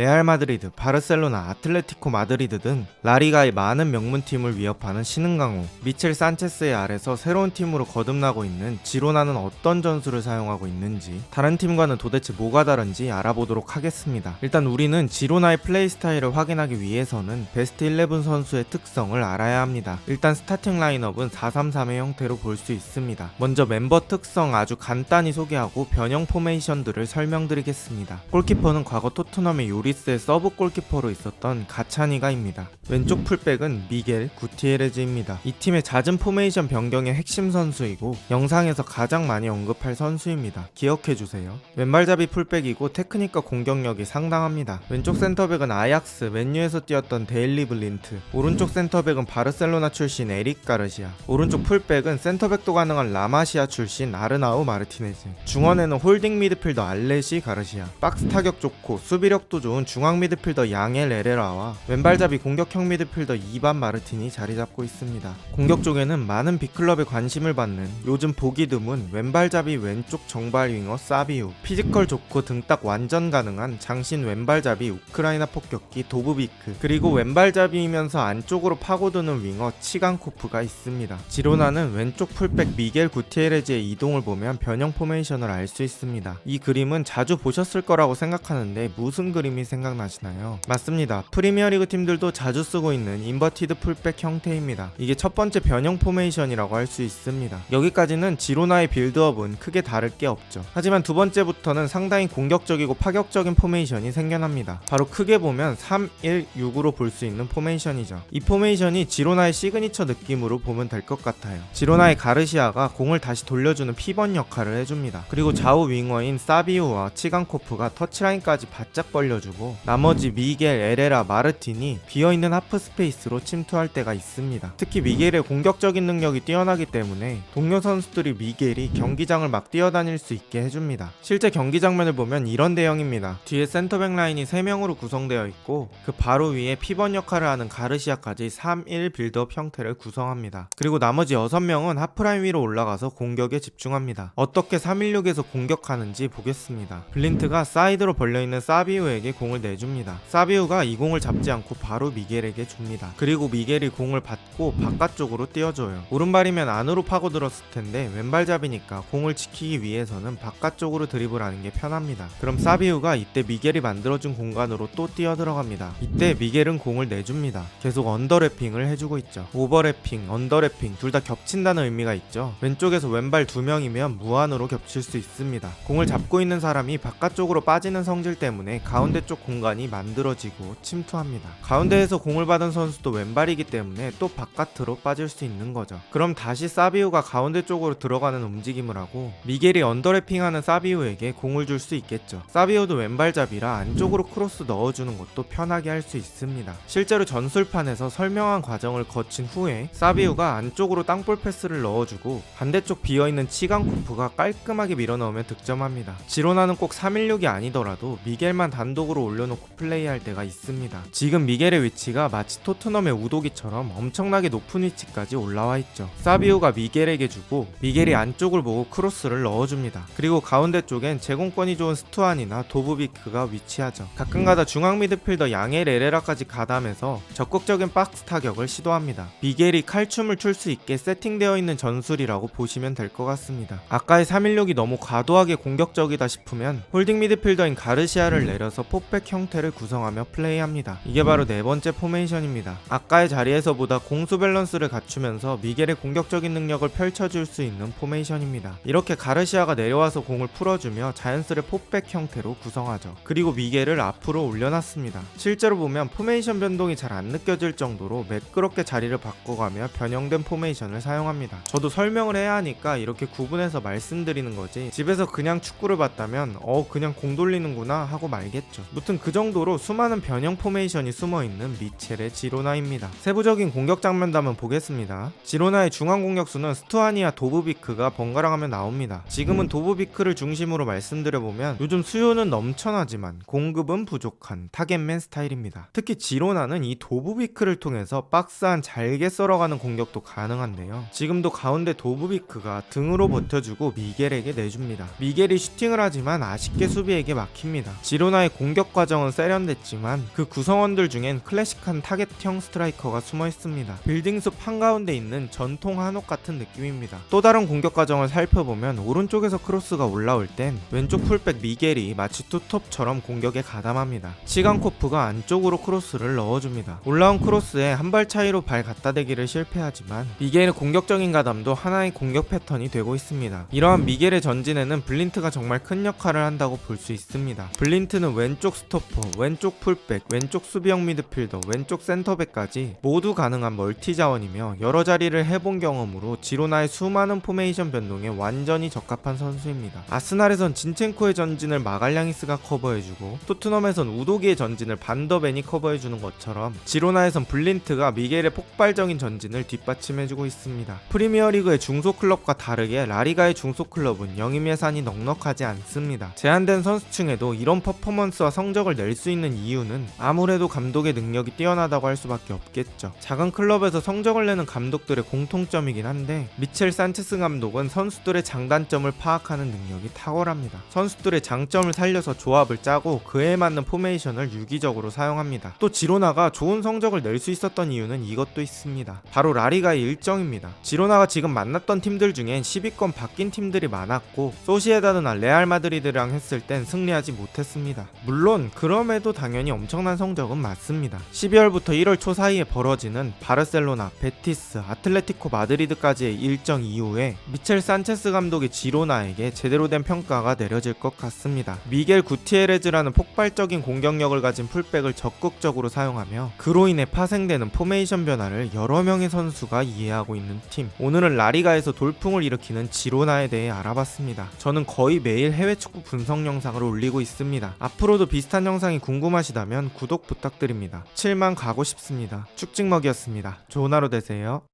레알 마드리드, 바르셀로나, 아틀레티코 마드리드 등 라리가의 많은 명문팀을 위협하는 신흥강호 미첼 산체스의 아래서 새로운 팀으로 거듭나고 있는 지로나는 어떤 전술을 사용하고 있는지 다른 팀과는 도대체 뭐가 다른지 알아보도록 하겠습니다. 일단 우리는 지로나의 플레이 스타일을 확인하기 위해서는 베스트 11 선수의 특성을 알아야 합니다. 일단 스타팅 라인업은 433의 형태로 볼 수 있습니다. 먼저 멤버 특성 아주 간단히 소개하고 변형 포메이션들을 설명드리겠습니다. 골키퍼는 과거 토트넘의 요리 스의 서브 골키퍼로 있었던 가차니가입니다. 왼쪽 풀백은 미겔 구티에레즈입니다. 이 팀의 잦은 포메이션 변경의 핵심 선수이고 영상에서 가장 많이 언급할 선수입니다. 기억해주세요. 왼발잡이 풀백이고 테크닉과 공격력이 상당합니다. 왼쪽 센터백은 아약스, 맨유에서 뛰었던 데일리 블린트, 오른쪽 센터백은 바르셀로나 출신 에릭 가르시아, 오른쪽 풀백은 센터백도 가능한 라마시아 출신 아르나우 마르티네즈, 중원에는 홀딩 미드필더 알레시 가르시아, 박스 타격 좋고 수비력도 좋은 중앙 미드필더 양엘 에레라와 왼발잡이 공격형 미드필더 이반 마르틴이 자리 잡고 있습니다. 공격 쪽에는 많은 빅클럽에 관심을 받는 요즘 보기 드문 왼발잡이 왼쪽 정발 윙어 사비우, 피지컬 좋고 등딱 완전 가능한 장신 왼발잡이 우크라이나 폭격기 도브비크, 그리고 왼발잡이이면서 안쪽으로 파고드는 윙어 치간코프가 있습니다. 지로나는 왼쪽 풀백 미겔 구티에레즈의 이동을 보면 변형 포메이션을 알 수 있습니다. 이 그림은 자주 보셨을 거라고 생각하는데 무슨 그림이 생각나시나요? 맞습니다. 프리미어리그 팀들도 자주 쓰고 있는 인버티드 풀백 형태입니다. 이게 첫 번째 변형 포메이션이라고 할 수 있습니다. 여기까지는 지로나의 빌드업은 크게 다를 게 없죠. 하지만 두 번째부터는 상당히 공격적이고 파격적인 포메이션이 생겨납니다. 바로 크게 보면 3-1-6으로 볼 수 있는 포메이션이죠. 이 포메이션이 지로나의 시그니처 느낌으로 보면 될 것 같아요. 지로나의 가르시아가 공을 다시 돌려주는 피번 역할을 해줍니다. 그리고 좌우 윙어인 사비우와 치간코프가 터치라인까지 바짝 벌려주고 나머지 미겔, 에레라, 마르틴이 비어있는 하프 스페이스로 침투할 때가 있습니다. 특히 미겔의 공격적인 능력이 뛰어나기 때문에 동료 선수들이 미겔이 경기장을 막 뛰어다닐 수 있게 해줍니다. 실제 경기 장면을 보면 이런 대형입니다. 뒤에 센터백 라인이 3명으로 구성되어 있고 그 바로 위에 피번 역할을 하는 가르시아까지 3-1 빌드업 형태를 구성합니다. 그리고 나머지 6명은 하프라인 위로 올라가서 공격에 집중합니다. 어떻게 316에서 공격하는지 보겠습니다. 블린트가 사이드로 벌려있는 사비우에게 공을 내줍니다. 사비우가 이 공을 잡지 않고 바로 미겔에게 줍니다. 그리고 미겔이 공을 받고 바깥쪽으로 띄워줘요. 오른발이면 안으로 파고들었을 텐데 왼발잡이니까 공을 지키기 위해서는 바깥쪽으로 드리블하는 게 편합니다. 그럼 사비우가 이때 미겔이 만들어준 공간으로 또 뛰어 들어갑니다. 이때 미겔은 공을 내줍니다. 계속 언더래핑을 해주고 있죠. 오버래핑, 언더래핑 둘 다 겹친다는 의미가 있죠. 왼쪽에서 왼발 두 명이면 무한으로 겹칠 수 있습니다. 공을 잡고 있는 사람이 바깥쪽으로 빠지는 성질 때문에 가운데 쪽 공간이 만들어지고 침투합니다. 가운데에서 공을 받은 선수도 왼발이기 때문에 또 바깥으로 빠질 수 있는 거죠. 그럼 다시 사비우가 가운데 쪽으로 들어가는 움직임을 하고 미겔이 언더래핑하는 사비우에게 공을 줄 수 있겠죠. 사비우도 왼발잡이라 안쪽으로 크로스 넣어주는 것도 편하게 할 수 있습니다. 실제로 전술판에서 설명한 과정을 거친 후에 사비우가 안쪽으로 땅볼 패스를 넣어주고 반대쪽 비어있는 치강코프가 깔끔하게 밀어넣으면 득점합니다. 지로나는 꼭 316이 아니더라도 미겔만 단독 으로 올려놓고 플레이할 때가 있습니다. 지금 미겔의 위치가 마치 토트넘의 우도기처럼 엄청나게 높은 위치까지 올라와 있죠. 사비우가 미겔에게 주고 미겔이 안쪽을 보고 크로스를 넣어줍니다. 그리고 가운데 쪽엔 제공권이 좋은 스투안이나 도브비크가 위치하죠. 가끔가다 중앙 미드필더 양엘 에레라까지 가담해서 적극적인 박스 타격을 시도합니다. 미겔이 칼춤을 출 수 있게 세팅되어 있는 전술이라고 보시면 될 것 같습니다. 아까의 316이 너무 과도하게 공격적이다 싶으면 홀딩 미드필더인 가르시아를 내려서 포백 형태를 구성하며 플레이합니다. 이게 바로 네 번째 포메이션입니다. 아까의 자리에서보다 공수 밸런스를 갖추면서 미겔의 공격적인 능력을 펼쳐줄 수 있는 포메이션입니다. 이렇게 가르시아가 내려와서 공을 풀어주며 자연스레 포백 형태로 구성하죠. 그리고 미겔을 앞으로 올려놨습니다. 실제로 보면 포메이션 변동이 잘 안 느껴질 정도로 매끄럽게 자리를 바꿔가며 변형된 포메이션을 사용합니다. 저도 설명을 해야 하니까 이렇게 구분해서 말씀드리는 거지 집에서 그냥 축구를 봤다면 어 그냥 공 돌리는구나 하고 말겠죠. 무튼 그 정도로 수많은 변형 포메이션이 숨어있는 미첼의 지로나입니다. 세부적인 공격 장면담은 보겠습니다. 지로나의 중앙 공격수는 스투아니아 도브비크가 번갈아 가며 나옵니다. 지금은 도브비크를 중심으로 말씀드려보면 요즘 수요는 넘쳐나지만 공급은 부족한 타겟맨 스타일입니다. 특히 지로나는 이 도브비크를 통해서 박스 안 잘게 썰어가는 공격도 가능한데요. 지금도 가운데 도브비크가 등으로 버텨주고 미겔에게 내줍니다. 미겔이 슈팅을 하지만 아쉽게 수비에게 막힙니다. 지로나의 공격 공격 과정은 세련됐지만 그 구성원들 중엔 클래식한 타겟형 스트라이커가 숨어 있습니다. 빌딩 숲 한가운데 있는 전통 한옥 같은 느낌입니다. 또 다른 공격 과정을 살펴보면 오른쪽에서 크로스가 올라올 땐 왼쪽 풀백 미겔이 마치 투톱처럼 공격에 가담합니다. 시간코프가 안쪽으로 크로스를 넣어줍니다. 올라온 크로스에 한 발 차이로 발 갖다 대기를 실패하지만 미겔의 공격적인 가담도 하나의 공격 패턴이 되고 있습니다. 이러한 미겔의 전진에는 블린트가 정말 큰 역할을 한다고 볼 수 있습니다. 블린트는 왼쪽 스토퍼, 왼쪽 풀백, 왼쪽 수비형 미드필더, 왼쪽 센터백까지 모두 가능한 멀티 자원이며 여러 자리를 해본 경험으로 지로나의 수많은 포메이션 변동에 완전히 적합한 선수입니다. 아스날에선 진첸코의 전진을 마갈량이스가 커버해주고 토트넘에선 우도기의 전진을 반더벤이 커버해주는 것처럼 지로나에선 블린트가 미겔의 폭발적인 전진을 뒷받침해주고 있습니다. 프리미어리그의 중소클럽과 다르게 라리가의 중소클럽은 영입 예산이 넉넉하지 않습니다. 제한된 선수층에도 이런 퍼포먼스와 성 적을 낼 수 있는 이유는 아무래도 감독의 능력이 뛰어나다고 할 수밖에 없겠죠. 작은 클럽에서 성적을 내는 감독들의 공통점이긴 한데 미첼 산체스 감독은 선수들의 장단점을 파악하는 능력이 탁월합니다. 선수들의 장점을 살려서 조합을 짜고 그에 맞는 포메이션을 유기적으로 사용합니다. 또 지로나가 좋은 성적을 낼 수 있었던 이유는 이것도 있습니다. 바로 라리가의 일정입니다. 지로나가 지금 만났던 팀들 중엔 10위권 바뀐 팀들이 많았고 소시에다드나 레알 마드리드랑 했을 땐 승리하지 못했습니다. 물론 그럼에도 당연히 엄청난 성적은 맞습니다. 12월부터 1월 초 사이에 벌어지는 바르셀로나, 베티스, 아틀레티코 마드리드까지의 일정 이후에 미첼 산체스 감독의 지로나에게 제대로 된 평가가 내려질 것 같습니다. 미겔 구티에레즈라는 폭발적인 공격력을 가진 풀백을 적극적으로 사용하며 그로 인해 파생되는 포메이션 변화를 여러 명의 선수가 이해하고 있는 팀. 오늘은 라리가에서 돌풍을 일으키는 지로나에 대해 알아봤습니다. 저는 거의 매일 해외 축구 분석 영상을 올리고 있습니다. 앞으로도 비슷한 영상이 궁금하시다면 구독 부탁드립니다. 7만 가고 싶습니다. 축직먹이었습니다. 좋은 하루 되세요.